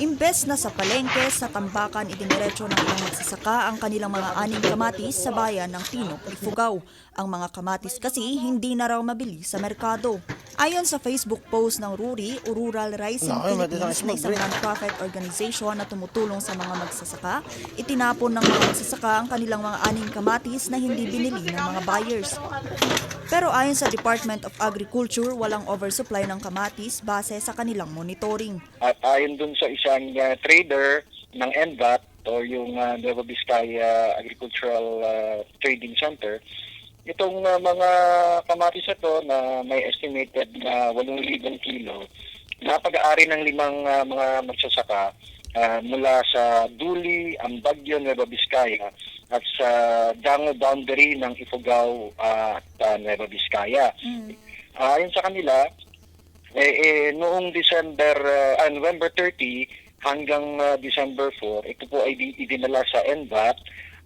Imbes na sa palengke, sa tambakan idiniretso ng ilang magsasaka ang kanilang mga aning kamatis sa bayan ng Tinok, Ifugao. Ang mga kamatis kasi hindi na raw mabili sa merkado. Ayon sa Facebook post ng Ruri o Rural Rising Philippines na isang non-profit organization na tumutulong sa mga magsasaka, itinapon ng mga magsasaka ang kanilang mga aning kamatis na hindi binili ng mga buyers. Pero ayon sa Department of Agriculture, walang oversupply ng kamatis base sa kanilang monitoring. At ayon dun sa isang uh, trader ng NVAT o yung uh, Nueva Vizcaya Agricultural uh, Trading Center, itong uh, mga kamatis na to na may estimated na 8,000 kilo, napag-aari ng limang uh, mga magsasaka uh, mula sa Duli, Ambagyo, Nueva Vizcaya at sa Dango boundary ng Ifugao uh, at uh, Nueva Vizcaya. Ah, ayon sa kanila, eh, eh, noong December, uh, ah, November 30 hanggang ah, December 4, ito po ay di- idinala sa NVAT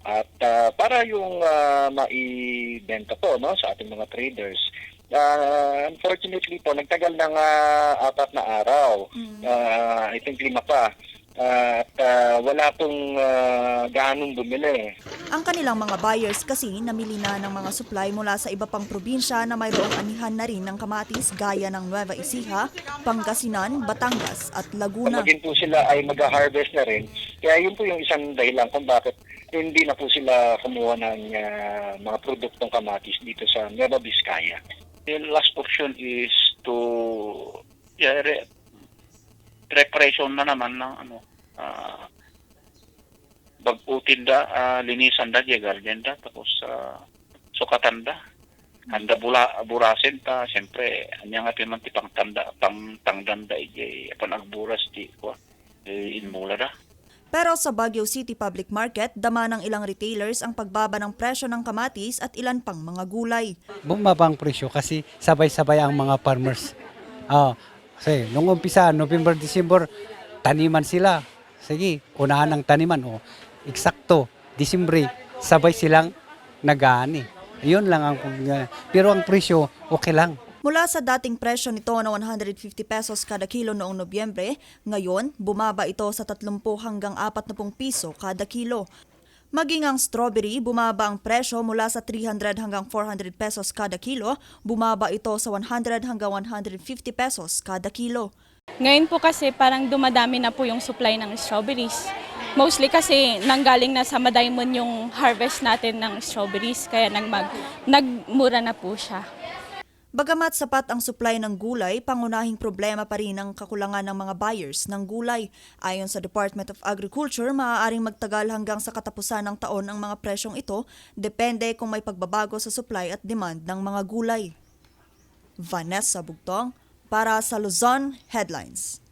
at ah, para yung ah, maibenta po no, sa ating mga traders. Ah, unfortunately po, nagtagal ng ah, apat na araw. Ah, I think lima pa. Ah, at ah, wala pong uh, gaanong bumili. Ang kanilang mga buyers kasi namili na ng mga supply mula sa iba pang probinsya na mayroong anihan na rin ng kamatis gaya ng Nueva Ecija, Pangasinan, Batangas at Laguna. maging po sila ay mag-harvest na rin. Kaya yun po yung isang dahilan kung bakit hindi na po sila kumuha ng ah, mga produktong kamatis dito sa Nueva Vizcaya. The last option is to yeah, re- reparation na naman ng ano ah bagutin da ah, linisan da garden da tapos uh, sukatan da handa bula burasin ta siyempre anya nga timan ti pang tanda pang tangdan da ije pan agburas di ko eh, inmula da Pero sa Baguio City Public Market, dama ng ilang retailers ang pagbaba ng presyo ng kamatis at ilan pang mga gulay. bumaba ang presyo kasi sabay-sabay ang mga farmers. Ah, kasi nung umpisa, November, December, taniman sila. Sige, unahan ng taniman. Oh, eksakto, Disyembre, sabay silang nagaani. Yun lang ang pero ang presyo okay lang. Mula sa dating presyo nito na 150 pesos kada kilo noong Nobyembre, ngayon bumaba ito sa 30 hanggang 40 piso kada kilo. Maging ang strawberry, bumaba ang presyo mula sa 300 hanggang 400 pesos kada kilo, bumaba ito sa 100 hanggang 150 pesos kada kilo. Ngayon po kasi parang dumadami na po yung supply ng strawberries. Mostly kasi nanggaling na sa Madaimon yung harvest natin ng strawberries kaya nagmag, nagmura na po siya. Bagamat sapat ang supply ng gulay, pangunahing problema pa rin ang kakulangan ng mga buyers ng gulay. Ayon sa Department of Agriculture, maaaring magtagal hanggang sa katapusan ng taon ang mga presyong ito, depende kung may pagbabago sa supply at demand ng mga gulay. Vanessa Bugtong para sa Luzon Headlines.